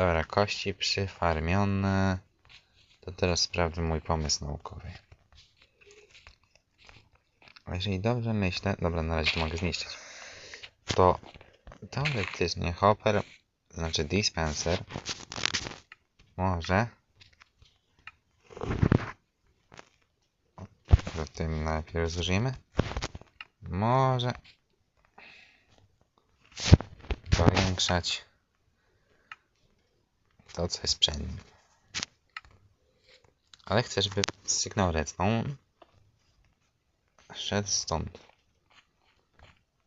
Dobra, kości przyfarmione. To teraz sprawdzę mój pomysł naukowy. Jeżeli dobrze myślę, dobra, na razie to mogę zniszczyć, to teoretycznie hopper, znaczy dispenser, może to tym najpierw zużyjemy, może powiększać to, co jest przed nim. Ale chcę, żeby sygnał redstone szedł stąd.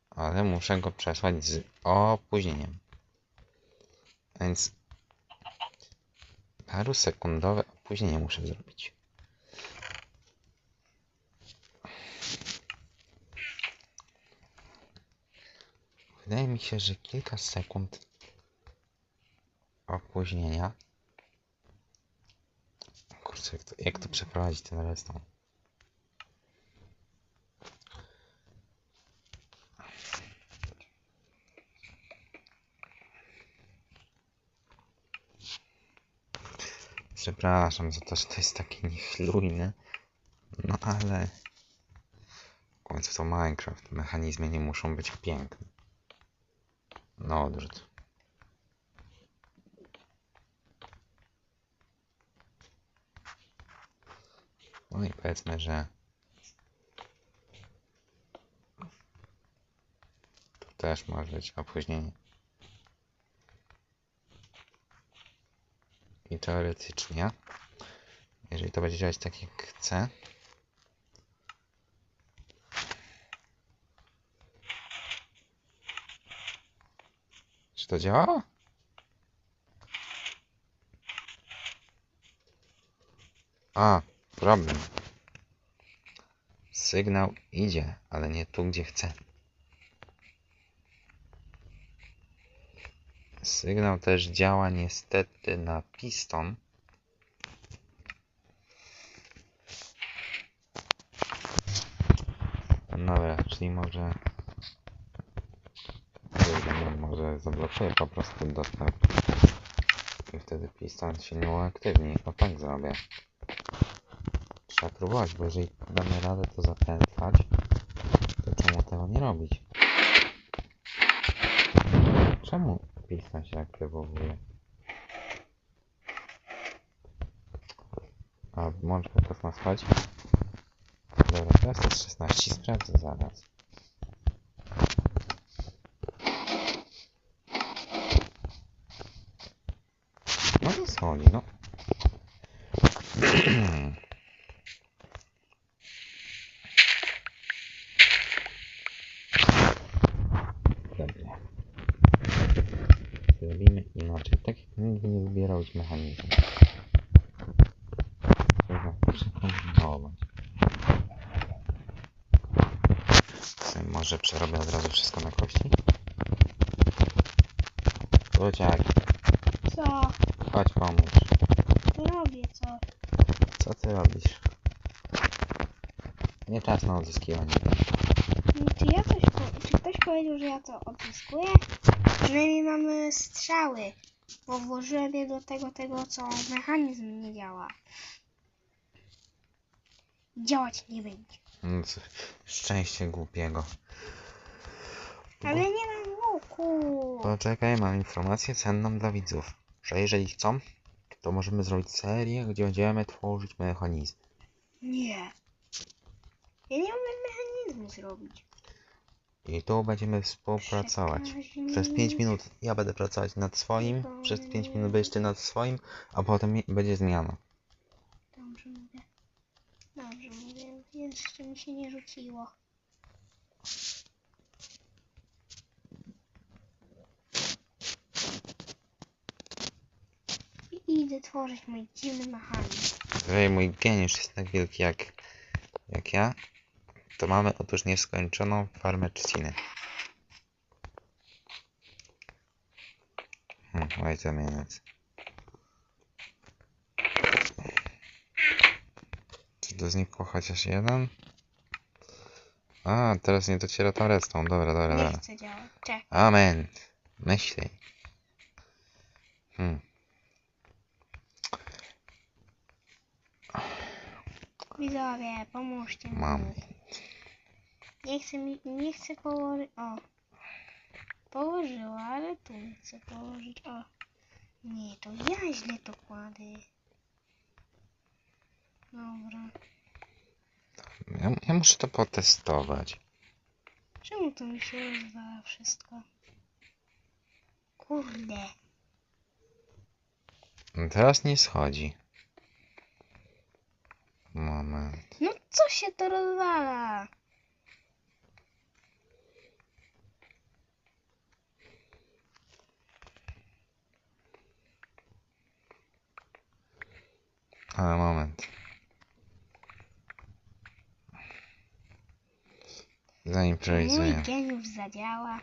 Ale muszę go przesłać z opóźnieniem. Więc paru sekundowe opóźnienie muszę zrobić. Wydaje mi się, że kilka sekund opóźnienia. Kurczę, jak to, jak to przeprowadzić ten redstone? Przepraszam za to, że to jest takie niechlujne. No ale... W końcu to Minecraft. Mechanizmy nie muszą być piękne. No odwrót. No i powiedzmy, że... Tu też może być opóźnienie. I teoretycznie, jeżeli to będzie działać tak jak chcę, czy to działa? A, problem. Sygnał idzie, ale nie tu, gdzie chcę. Sygnał też działa niestety na piston. Dobra, czyli może... Może zablokuję po prostu dostęp. I wtedy piston się nie uaktywni. O tak zrobię. Próbować, bo jeżeli damy radę to zapętlać, to czemu tego nie robić? Czemu piston się aktywowuje? A po prostu ma spać? Dobra, teraz jest 16, sprawdzę zaraz. No to soli, no. Dobra. Zrobimy inaczej, tak jak nigdy mechanizmu. Trzeba przekombinować. Może przerobię od razu wszystko na kości? Ludziak, Co? chodź pomóż. Robię co? Co ty robisz? Nie czas na odzyskiwanie. Czy ja coś po... Czy ktoś powiedział, że ja to odzyskuję? Przynajmniej mamy strzały, bo włożyłem je do tego, tego, co mechanizm nie działa. Działać nie będzie. No co, Szczęście głupiego. Ale nie mam łuku. Poczekaj, mam informację cenną dla widzów. Że jeżeli chcą, to możemy zrobić serię, gdzie będziemy tworzyć mechanizm. Nie. Ja nie umiem mechanizmu zrobić. I tu będziemy współpracować. Przez 5 minut ja będę pracować nad swoim, przez 5 minut będziesz ty nad swoim, a potem będzie zmiana. Dobrze mówię. Dobrze mówię. Jeszcze mi się nie rzuciło. I idę tworzyć mój dziwny mechanizm. Jeżeli mój geniusz jest tak wielki jak, jak ja, to mamy otóż nieskończoną farmę trzciny. Hmm, wait a minute. Czy to znikło chociaż jeden? A, teraz nie dociera tam redstone. Dobra, dobra, dobra. Amen. Myślej. Hmm. Widzowie, pomóżcie mi. Mam. Nie chcę mi, nie chcę położyć, o. Położyła, ale tu chcę położyć, o. Nie, to ja źle to kładę. Dobra. Ja, ja muszę to potestować. Czemu to mi się rozwala wszystko? Kurde. No Teraz nie schodzi. Moment. No co się to rozwala? Ale moment. Mój Zaimprowizuję. geniusz zadziała.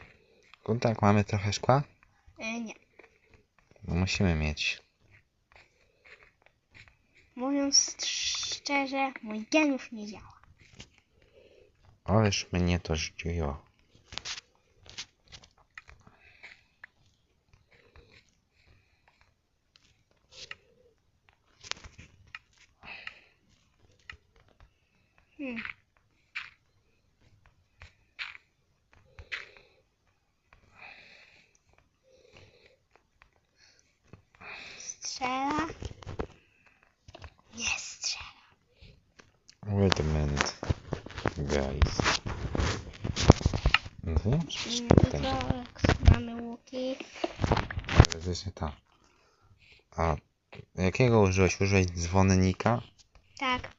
Tak, mamy trochę szkła? E, nie. No musimy mieć. Mówiąc szczerze, mój geniusz nie działa. Ależ mnie to zdziwiło. Hmm. Strzela. Nie strzela. Wait a minute. Guys. Ten. Tylko mamy łuki. Teoretycznie to. A jakiego użyłeś? Użyłeś dzwonnika? Tak,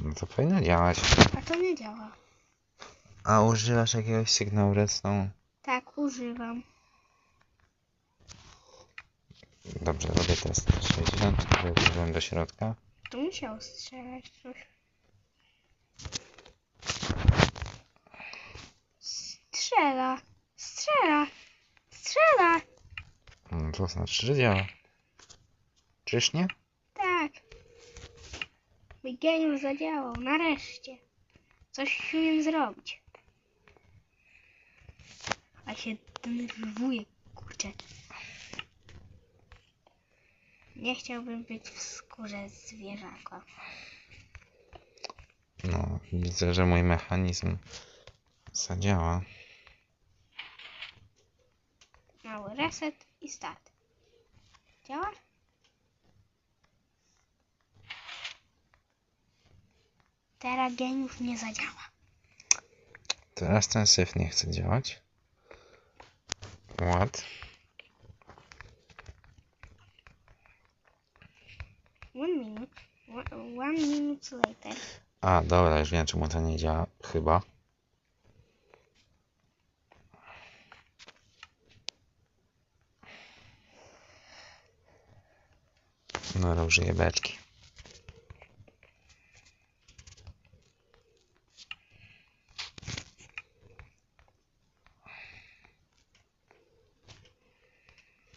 No to powinno działać. a to nie działa. A używasz jakiegoś sygnału redstone? Tak, używam. Dobrze, robię test. 64 włożyłem do środka. Tu musiał strzelać coś. Strzela. Strzela. Strzela. No to znaczy, że działa. Czyż nie? Tak. Mój geniusz zadziałał. Nareszcie. Coś umiem zrobić. A się denerwuję, kurczę. Nie chciałbym być w skórze zwierzaka. No, widzę, że mój mechanizm zadziała. Mały reset i start. Działa? Teraz geniusz nie zadziała. Teraz ten syf nie chce działać. What? One minute. One, minute later. A, dobra, już wiem czemu to nie działa. Chyba. No, użyję beczki.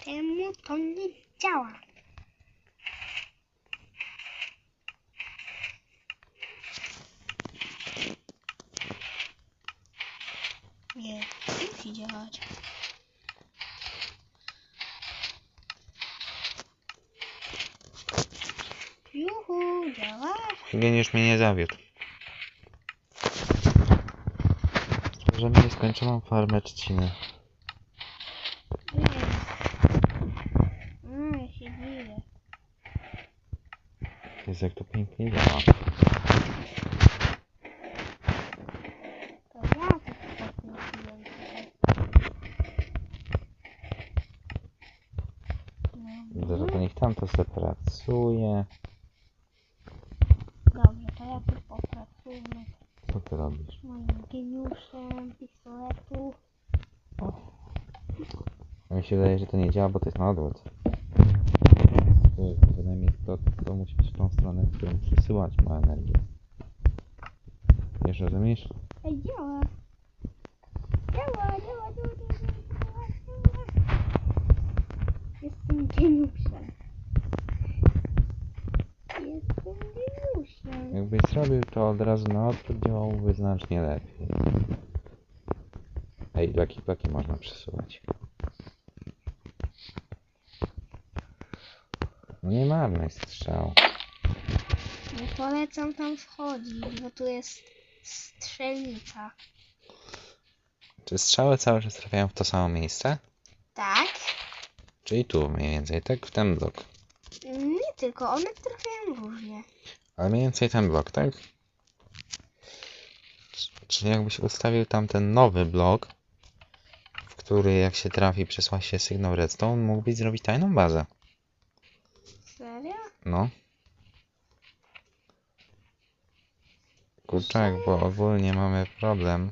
Czemu to nie działa? Nie, musi działać. Juhu, działa. Geniusz mnie nie zawiódł. Mnie skończyłam farmę trzciny. Nie. Mm, ja się dziwię. Jest jak to pięknie działa. To ja to tak mówiłem tutaj. Widzę, że to niech tam to sobie pracuje. Dobrze, to ja tu popracujmy Co ty robisz? moim geniuszem pistoletu. A mi się wydaje, że to nie działa, bo to jest na odwrót. To Bynajmniej to, to musi być w tą stronę, w którą przesyłać ma energię. Wiesz, rozumiesz? Ej, działa. Działa, działa, działa, działa, działa, działa. Jestem geniuszem. Jestem geniuszem. Jakbyś zrobił to od razu na odwrót, działałoby znacznie lepiej. Ej, blaki blaki można przesuwać. No nie marny strzał. Nie polecam tam wchodzić, bo tu jest strzelnica. Czy strzały cały czas trafiają w to samo miejsce? Tak? Czyli tu mniej więcej, tak? W ten blok. Nie tylko, one trafiają różnie. Ale mniej więcej ten blok, tak? Czyli jakbyś ustawił tam ten nowy blok, w który jak się trafi przesła się sygnał redstone, mógłbyś zrobić tajną bazę. No. Kurczak, bo ogólnie mamy problem,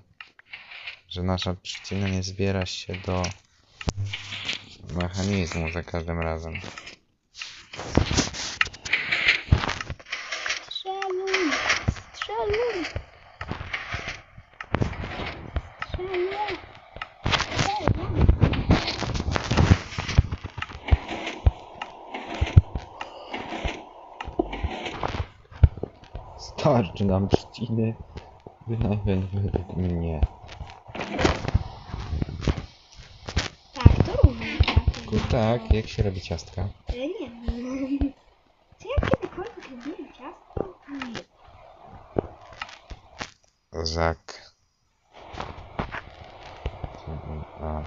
że nasza trzcina nie zbiera się do mechanizmu za każdym razem. Starczy nam trzciny, bynajmniej według mnie. Tak, to różnie trafi. Kurczak, jak się robi ciastka? Ja nie wiem. Czy ja kiedykolwiek robiłem ciasto? Nie. Żak. A.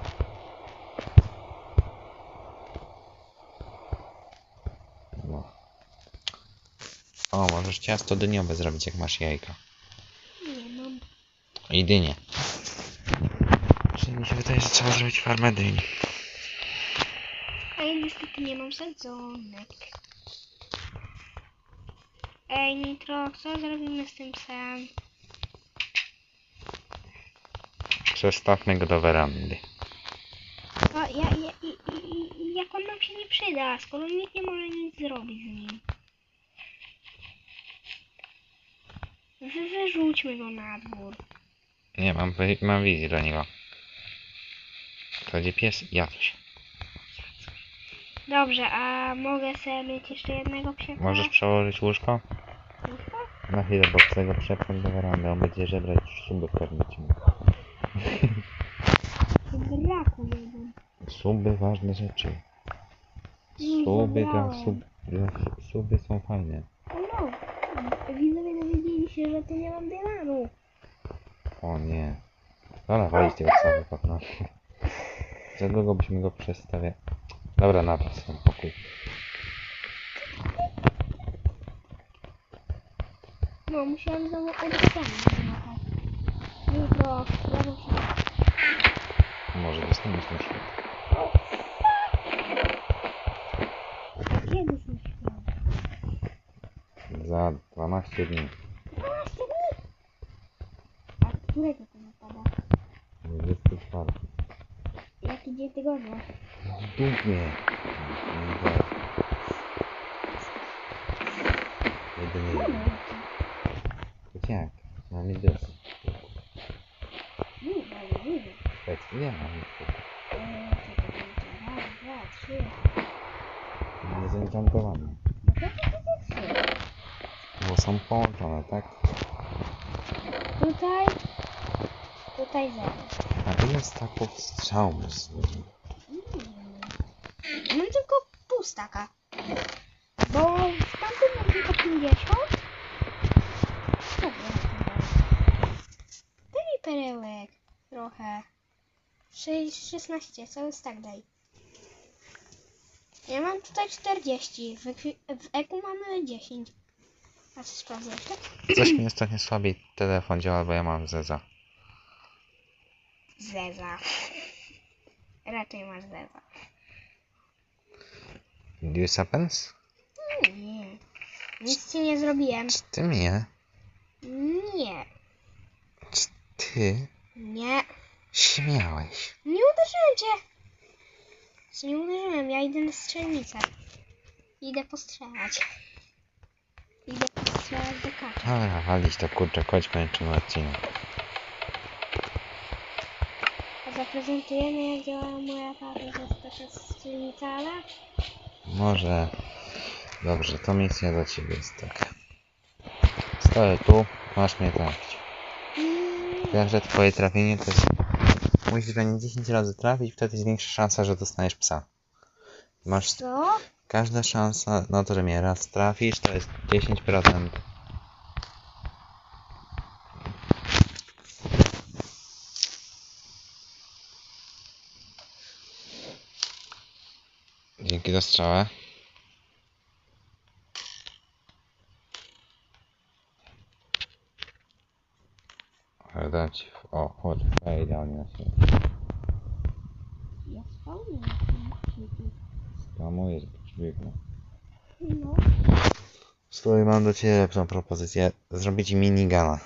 O, możesz ciasto dyniowe zrobić, jak masz jajka. Nie mam. I dynię. Czyli mi się wydaje, że trzeba zrobić farmę dyni. A ja niestety nie mam sadzonek. Ej, Nitro, co zrobimy z tym psem? Przestawmy go do werandy. O, ja, ja, i, i, i, jak on nam się nie przyda, skoro nikt nie może nic zrobić z nim. Wy, wyrzućmy go na dwór. Nie, mam, mam wizję dla niego. To będzie pies? Jacuś. Dobrze, a mogę sobie mieć jeszcze jednego psiaka? Możesz przełożyć łóżko? Łóżko? Na chwilę, bo chcę go przepchnąć do werandy. On będzie żebrać suby pewnym odcinku. Braku jeden. Suby, ważne rzeczy. Suby dla sub... Dla, su- suby są fajne. O no, widzowie się, że tu nie mam dylanu. O nie. Dobra, walić tego psa wypadną. Za długo byśmy go przestawiać. Dobra, na to sam pokój. No, musiałem znowu zamachać. Jutro, brawo się. Może dostaniesz na świat. Kiedy są święta? Za 12 dni. 12 dni! A którego to napada? 24. Jaki dzień tygodnia? Dupnie. Jedynie No, jeden. To jak? Mam idę. nie, ale nie wiem. Powiedz, ile mam idę? Eee, czekaj, czekaj, raz, dwa, trzy. Nie zenchantowany. No to to trzy. Bo są połączone, tak? Tutaj, tutaj zero. A ile staków strzał masz złożył? Mm. Mam tylko pół staka. Bo w tamtym mam tylko 50. Co było na tym dalej? Daj mi perełek. Trochę. Sześć- 16, cały stak daj. Ja mam tutaj 40. W, w eku mamy 10. A co sprawdzę jeszcze? Coś mi ostatnio słabiej telefon działa, bo ja mam zeza. Zeza. Raczej masz zeza. This happens? Nie. Nic ci nie zrobiłem. Czy ty mnie? Nie. Czy ty Nie. śmiałeś? Nie uderzyłem cię. Czy nie uderzyłem? Ja idę na strzelnicę. Idę postrzelać. Idę postrzelać do kacza. Dobra, walić to kurczę, chodź kończymy odcinek. Zaprezentujemy jak działa moja tata, że jest taka strzelnica, ale... Może... Dobrze, to misja dla ciebie jest taka. Stoję tu, masz mnie trafić. Mm, Każde twoje trafienie to jest... Musisz we mnie 10 razy trafić, wtedy jest większa szansa, że dostaniesz psa. Masz Co? każda szansa na to, że mnie raz trafisz, to jest 10%. Za strzałę. Ale dać. O, chodź, ja idealnie na siebie. Ja. Spamuję, biegnę. No. Słuchaj, mam do Ciebie lepszą propozycję. Zrobić minigana.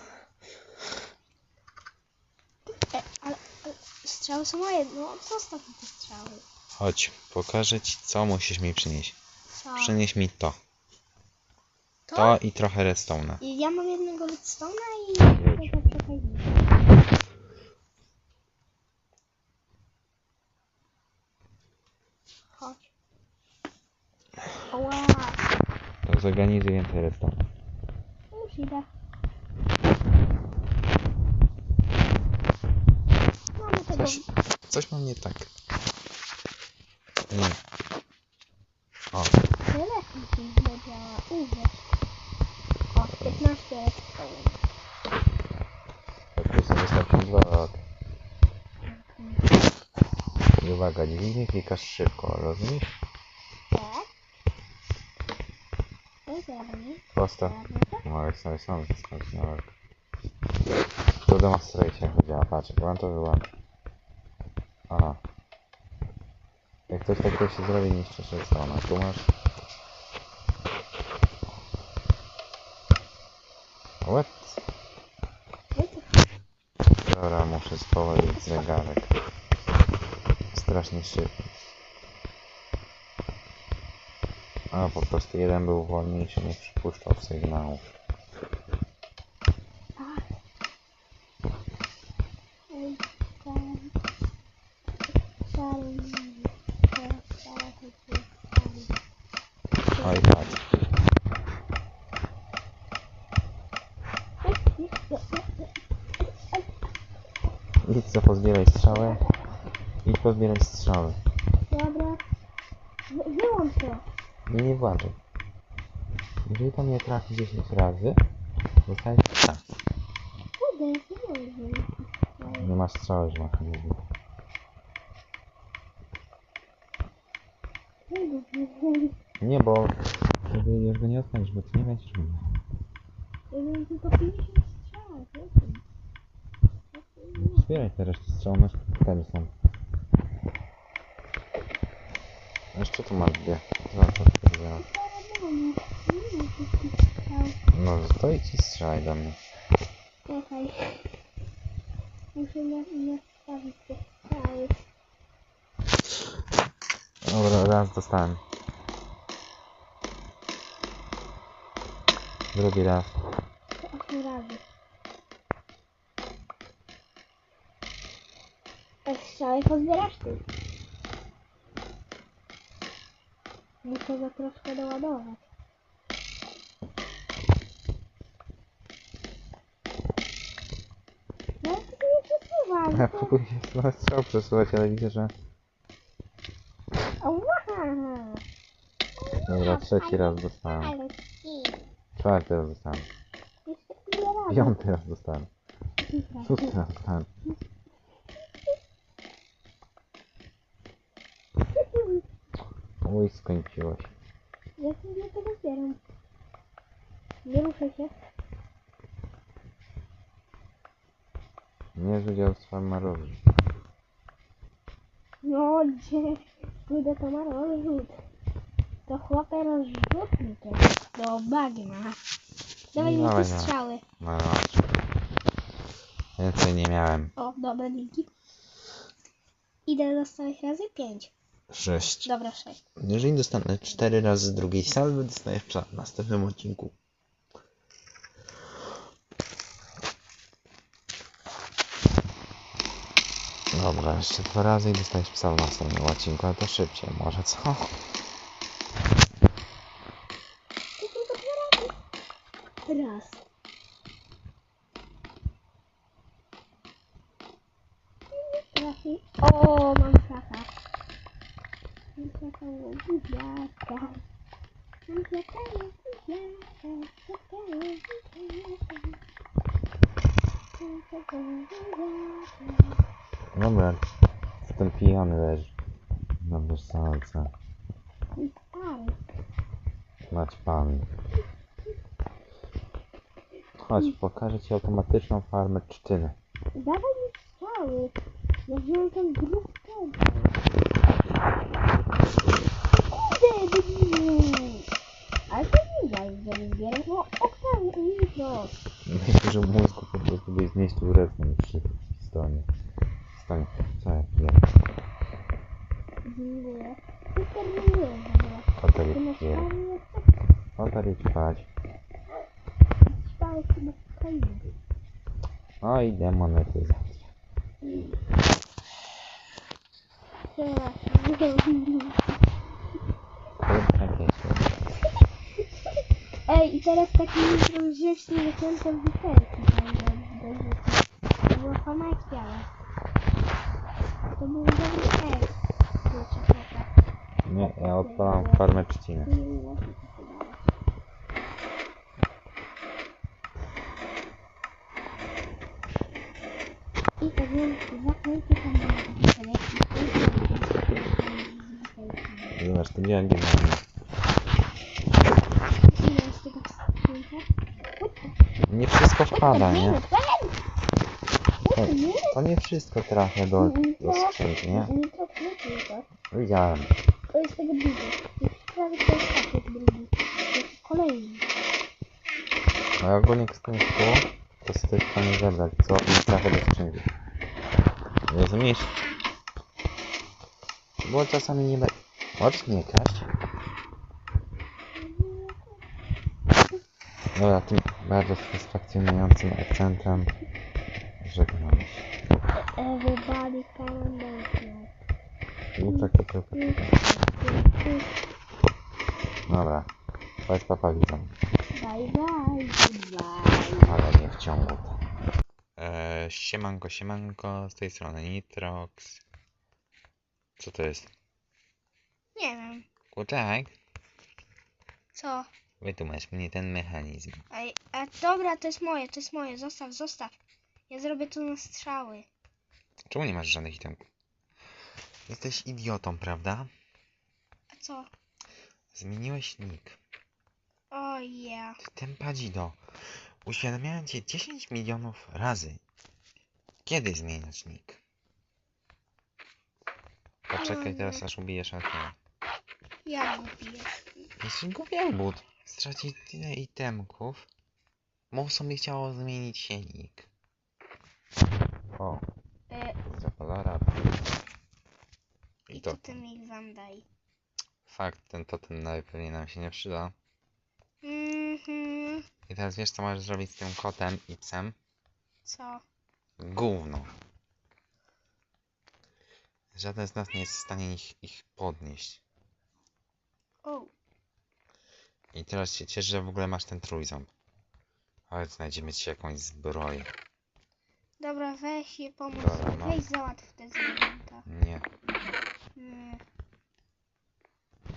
E, ale, ale strzały są moje. No, zostaw mi te strzały. Chodź, pokażę Ci, co musisz mi przynieść. Co? Przynieś mi to. To? To i trochę redstone'a. I ja mam jednego redstone'a i Jedź. tego przekaznika. Chodź. Ła, To zorganizuj więcej redstone'a. już idę. Mamy tego. Coś, coś mam nie tak. Nie. O, Telefon ci źle działa. Uwierz. O, 15 redstone. tak jest wystarczy dwa ok. I uwaga, dźwignię klikasz szybko, rozumiesz? Tak. No zrobimy. Postaw. To. Mogę sobie sam zostawić na ok. To demonstruję Ci jak to działa. Patrz, wam to wyłączę. Aha. Jak coś takiego się zrobi, niszczysz redstone'a. Tu masz. What? Dobra, muszę spowolnić zegarek. Strasznie szybko. A po prostu jeden był wolniejszy, nie przypuszczał sygnałów. tak. Ej, tam. Szalej. Teraz szalej, szalej. Oj, patrz. Idź co strzały. Idź pozbieraj strzały. Dobra. Wy- Wyłącz to. Nie, nie włączaj. Jeżeli tam nie trafi 10 razy, dostajesz tak. Kurde, nie może. Nie masz strzały, że masz Nie, bo wtedy już go nie odpalisz, bo ty nie będziesz miał. Ja mam tylko 50 strzał, wiecie. Zbieraj te resztę strzał, masz cztery są. A Jeszcze tu masz dwie. Zobacz, zbieram. No, stoi ci strzelaj do mnie. Czekaj. Muszę na, nastawić te strzały. Dobra, raz dostałem. Drugi raz. To 8 razy. A strzały pozbierasz ty. Muszę go troszkę doładować. No, to nie przesuwam. Ja to- próbuję się strzał przesuwać, ale widzę, że... Ała! Dobra, trzeci raz dostałem. Ale ci. Czwarty raz dostałem. Jeszcze ile razy? Piąty raz dostałem. Szósty raz dostałem. Ой, скончилась. Я тебе тогда первым. Не рушайся. Мне же делать с вами ну, мороженое. Но где куда-то мороженое жут. То хлопай разжопники, то багина. А. Давай не пострелы. Мороженое. Это не мяем. О, добре, дійки. І де залишилося 5. Sześć. Dobra, sześć. Jeżeli dostanę cztery razy z drugiej salwy, dostaję w następnym odcinku. Dobra, jeszcze dwa razy i dostajesz psa w następnym odcinku, ale to szybciej może, co? To tylko dwa razy. Raz. Trafi. O, mam szacha. Mam taką buziaka. Mam taką buziaka. Taką buziaka. Mam taką buziaka. Dobra, ten pijany leży na wersalce. I stary. Mać pan. Chodź, ci automatyczną farmę trzciny. Dawaj mi strzały. Ja wziąłem ten grób ten. Kurde, debilu. Ale to nie daj, że nie zbierać, bo okna nitro. Myślę, że w mózgu po prostu byś zmieścił redstone przy stronie. Stanie. Co ja piję? Dziękuję. Ty terminujesz w ogóle. Otar Ty jest masz Otar jest spać. spałeś chyba w Kaidzie. O i demonetyzacja. Takie. Ej, i teraz taki nitro wziąć nie wykręcam butelki. To była fama jak biała. To był dobry chłopak. Nie, ja odpalam farmę trzciny. I to wiem, zakręty tam Nie tego wstrzymka? Nie wszystko wpada, nie? To, to nie wszystko trafia do, do skrzynki, nie? Nie. Widziałem. To jest tego. Już prawie to jest pakiet drugi. Kolejny. A jak ogólnie nie tu, to sobie w stanie zebrać, co nie trafia do skrzynki. Rozumiesz? Bo czasami nie kraść? Dobra, tym bardzo satysfakcjonującym akcentem żegnam się. Everybody come. No takie to... Dobra. Powiedz papa widzą. Bye bye, goodbye. Ale nie w ciągu. Eee, siemanko, siemanko, z tej strony Nitrox. Co to jest? Nie wiem. Kurczak, Co? wytłumacz mnie ten mechanizm. Ej, a dobra, to jest moje, to jest moje. Zostaw, zostaw. Ja zrobię tu na strzały. Czemu nie masz żadnych itemków? Jesteś idiotą, prawda? A co? Zmieniłeś nick. O ja. Ty tempadzido. Uświadamiałem cię 10 milionów razy. Kiedy zmieniasz nick? Poczekaj teraz aż ubijesz Alkena. Ja głupi jest. Jeśli gubielbud straci tyle itemków, mu sobie chciało zmienić się nick. O, E, za kolora. I I to ty mi wam daj. fakt, ten totem nawet pewnie nam się nie przyda. Mhm. I teraz wiesz co możesz zrobić z tym kotem i psem? Co? Gówno. Żaden z nas nie jest w stanie ich, ich podnieść. O, I teraz się cieszę, że w ogóle masz ten trójząb. Ale znajdziemy ci jakąś zbroję. dobra, weź je pomóż. Dobra, mam. Weź załatw te zwierzęta. Nie, Nie.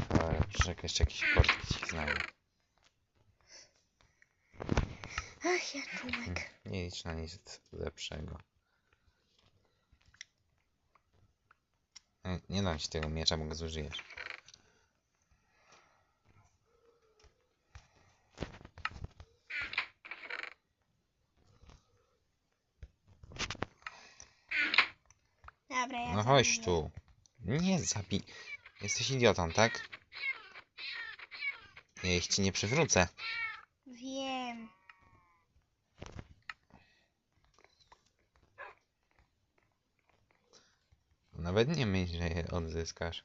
ale czekaj, jeszcze jakieś portki ci znajdę. Ach, ja czułek. Nie licz na nic lepszego. Nie, nie dam ci tego miecza, bo go zużyjesz. Dobra, ja No chodź tu. Nie zabij. Jesteś idiotą, tak? Ja ich ci nie przywrócę. Wiem. Nawet nie myśl, że je odzyskasz.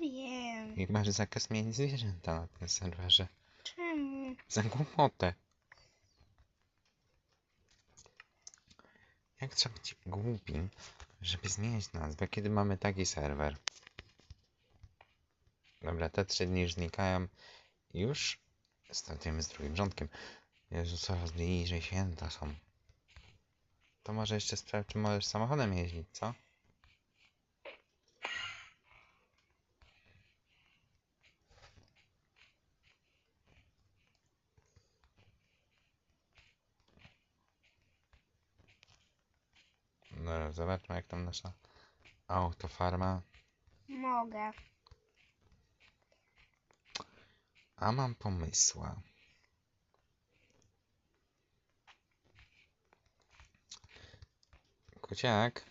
Wiem. I masz zakaz mieć zwierzęta na tym serwerze. Czemu? Za głupotę. Jak trzeba być głupim, żeby zmieniać nazwę, kiedy mamy taki serwer? Dobra, te trzy dni już znikają. Już startujemy z drugim rządkiem. Jezu, coraz bliżej święta są. To może jeszcze sprawdź, czy możesz samochodem jeździć, co? Zobaczmy jak tam nasza autofarma. Mogę. A mam pomysła. Kuciak,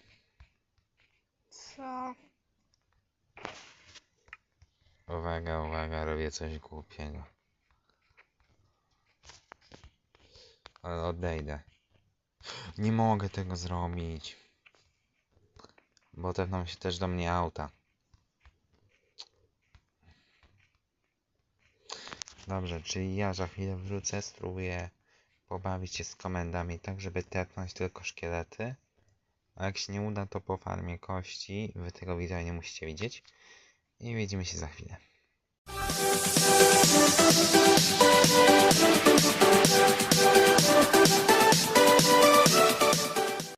Co? uwaga, uwaga, robię coś głupiego. Ale odejdę. Nie mogę tego zrobić. Bo tepną się też do mnie auta. Dobrze, czyli ja za chwilę wrócę, spróbuję pobawić się z komendami, tak żeby tepnąć tylko szkielety. A jak się nie uda, to po farmie kości. Wy tego widzenia nie musicie widzieć. I widzimy się za chwilę.